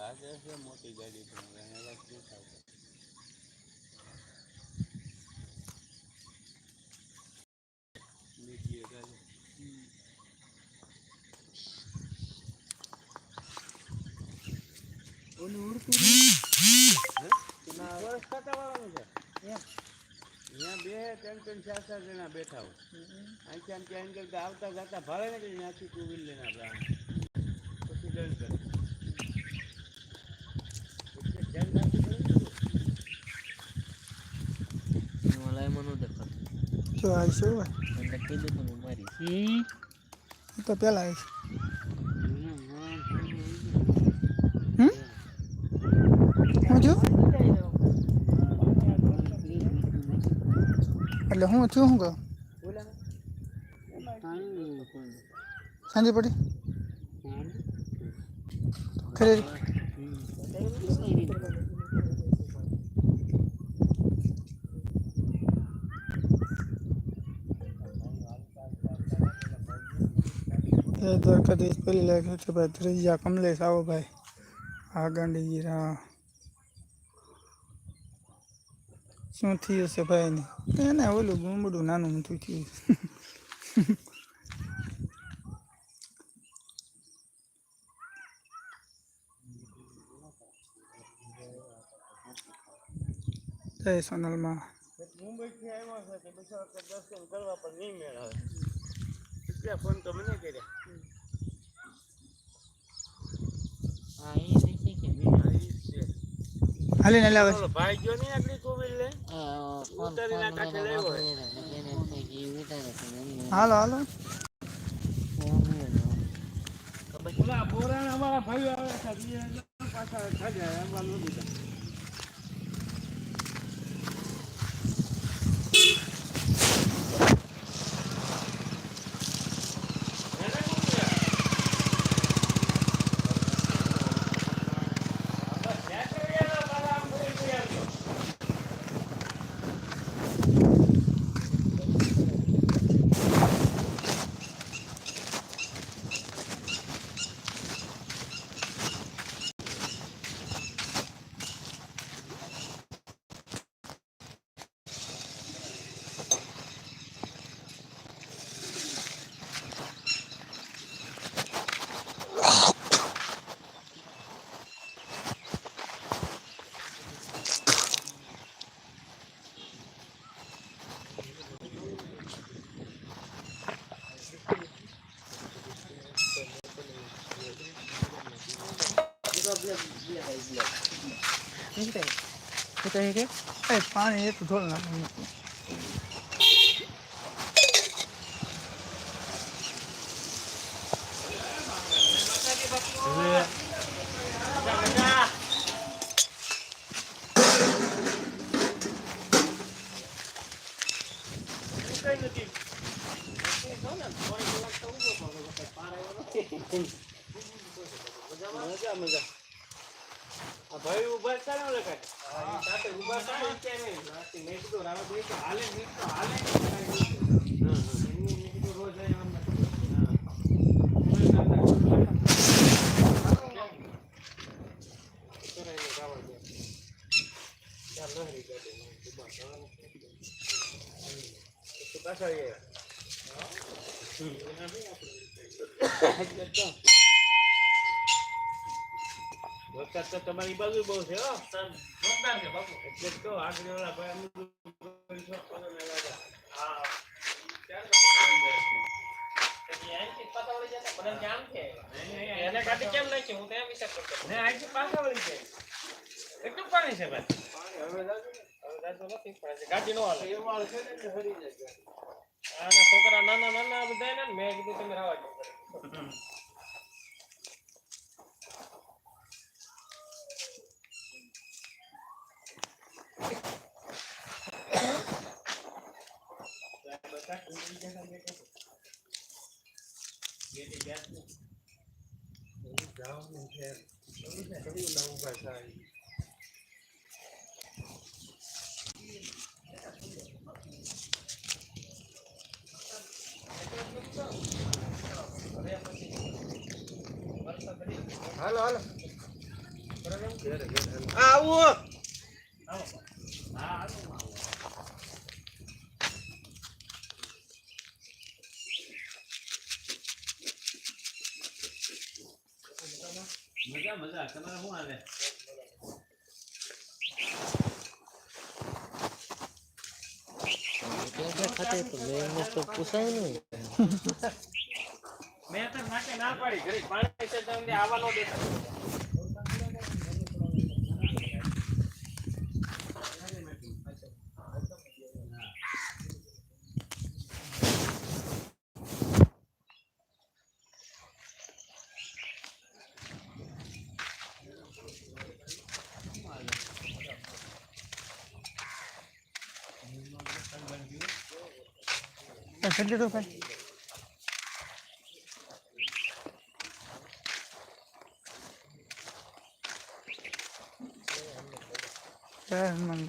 લાગે છે મોટી ગાડી પણ એને વાત થાય? બીજી એક હાલે. વર્ષ કાંટાવાળાનું છે. ત્યાં બે ત્રણ ત્રણ ચાર ચાર જણા બેઠા હોય. અહીંથી આમ ત્યાં અંદર આવતા જતા ભાવે ને કે ત્યાંથી ટુ વ્હીલ લઈને આપણે પછી દંડ કરે. જો આવીશું હોય? એટલે કીધું હું મારી એ તો પહેલાં આવીશ હમ? હું છું? એટલે હું છું શું કહું? સાંજે પડી? ખરી જય દ્વારકાધીશ પેલી લાગે છે ભાઈ. ત્રીજા કમલેશ આવો ભાઈ. આ ગાંડીગીર. હા શું થયું છે ભાઈ ને એને ઓલું ગુમડું નાનું મોટું થયું જય સોનલમાં. મુંબઈથી આવ્યો છે કે દર્શન કરવા પણ નહીં મેળ આવે. એટલે ફોન તો મને કર્યા. હા એ દેખી કે લાવે ભાઈ ગયો કોવિલ લે? કાંઠે હાલો હાલો. અમારા આવે છે બીજા પાછા ખાજા એમાં ન પાણી એ તો ઢોલ નાખું મજા મજા ભાઈ ઊભા ને ઓલા સાથે ઊભા નહીં. રાતે મેં કીધું રાવત ભાઈ કે હાલે નહીં તો હાલે. એમની મેં કીધું રોજ અહીં આમ હા. કરાઈને રાવત દે. ચાલ લહેરી ગાડીમાં ઊભા થવાનું છે. પછી પાછા આવ્યા. હમ. એટલે તો. વરસાદ તો તમારી બાજુ બહુ છે હો. જોરદાર છે બાપુ. એટલે તો આગળ ઓલા ભાઈ લાગે. હા. એને કાઢી કેમ નાખી? હું તો એમ વિચાર કરતો ને અહીંથી પાછા વળી જાય કેટલું પાણી છે ભાઈ. હવે જાજો નથી પણ હજી ગાડી નો હાલે. એ માલ છે ને હરી જાય આના છોકરા નાના નાના બધા ને મેં કીધું તમે રાવા હાલો હાલો. આવું હા આવો. મજા મજા. તમારે શું આવે મેં તો પૂછાય ના પાડી. ઘરે પાણી છે તમને આવવાનો દેતા કેટલી તો ભાઈ જય હનુમાન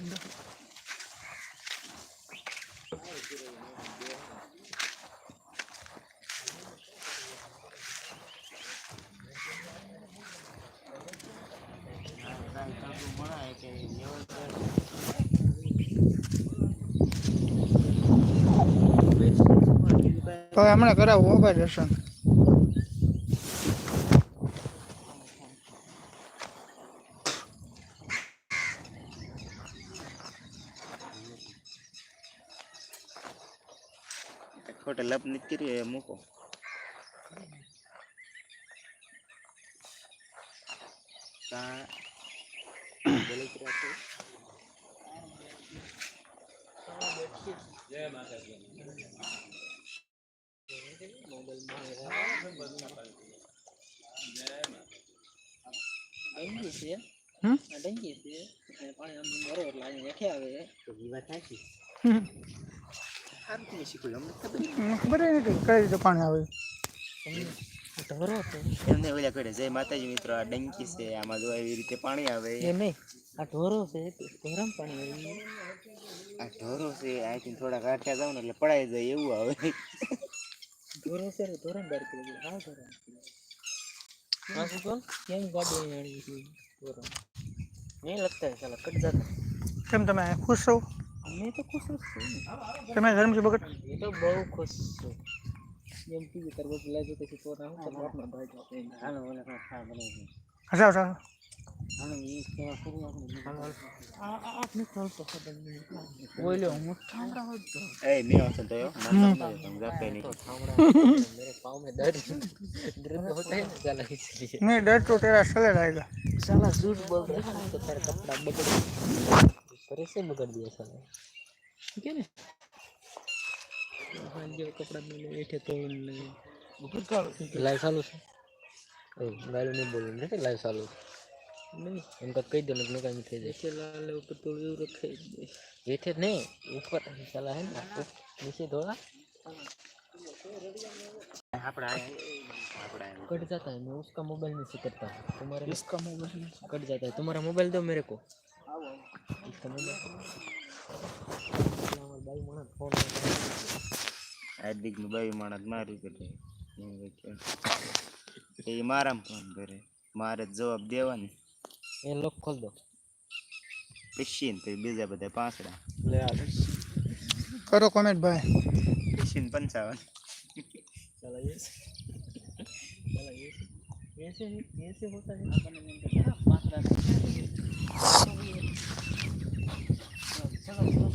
હવે હમણાં કરાવું હો ભાઈ દર્શન. ખોટે લપ નથી કરી એ મૂકો. તા જય માતાજી. ખબર કઈ રીતે પાણી આવે ઢોરો એમને ઓલા કરે જય માતાજી મિત્રો આ ડંકી છે આમાં જો એવી રીતે પાણી આવે એ નહીં આ ઢોરો છે ગરમ પાણી આ ઢોરો છે અહીંથી થોડા કાઠ્યા જાવ ને એટલે પડાઈ જાય એવું આવે. ઢોરો છે ને ઢોરો બાર કરી દે હા ઢોરો હા શું કહો કેમ ગાડી અહીંયા આણી છે ઢોરો નહીં લગતા है साला कट जाता કેમ તમે ખુશ છો मैं तो खुश हूँ તમે ધર્મજી ભગત ये तो बहुत खुश हूँ એમ કીધું તાર બાપુ લાગ્યું પછી તો ના હું બાપના ભાઈ જાતે હાલો ઓલા કાંઈ ખા બનાવી હસાવ હસાવ আপনি কল তো হবেন বইলে উমুর ঠান্ডা হতো এই নিয়ে আসেন তো नहीं डर तो तेरा चले रहेगा साला झूठ बोल रहा है तो तेरा कपड़ा बगड़ परे से बगड़ दिया साला ठीक है ना हाँ जो कपड़ा मिले बैठे तो लाइफ चालू से लाइफ नहीं बोल रहे लाइफ चालू ચાલુ નહીં એમ તો કહી દો ને મેં કાંઈ થઈ જાય લાલ ઉપર તો એવું રખે હેઠે નહીં ઉપર સાલા હે ને નીચે ધોળા આપણે આયા આપણે આયા कट जाता है मैं उसका मोबाइल नहीं से करता हूँ तुम्हारे इसका मोबाइल कट जाता है तुम्हारा मोबाइल दो मेरे को इसका मोबाइल भाई मना फोन હાર્દિક નું બાવી માણસ મારી કરે એવું કંઈક છે. એ મારામ ફોન કરે મારે જ જવાબ દેવાનો ये लॉक खोल दो પિશીન તો બીજા બધા પાંસડા ले आ करो कमेंट भाई પિશીન પંચાવન चला ये चला ये ऐसे ऐसे होता है पाँच हम्म?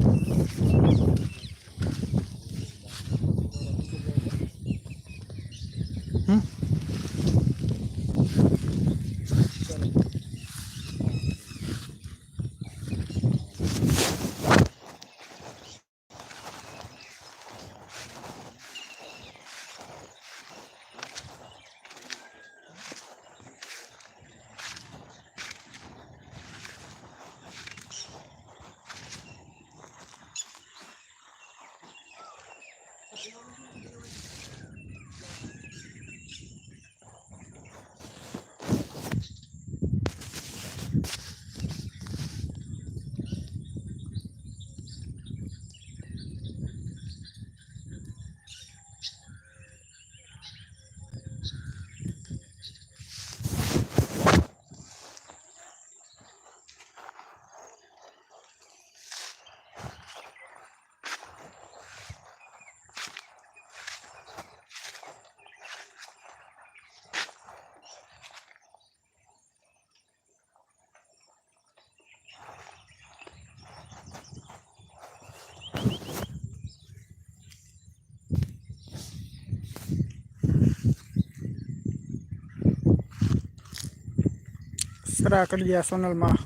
કરા કરી આ સોનલમાં.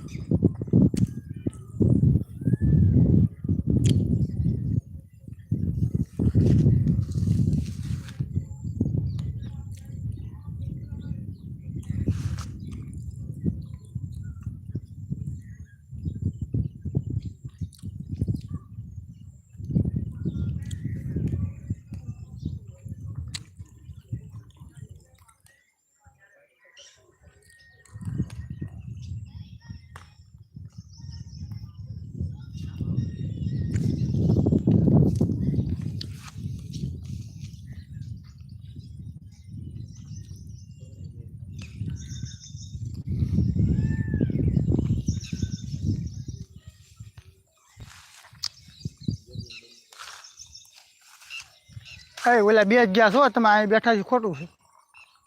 એ ઓલા બે જ ગયા છો તમે અહીં બેઠા છો ખોટું છે.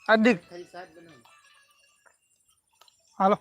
હાર્દિક. હાલો.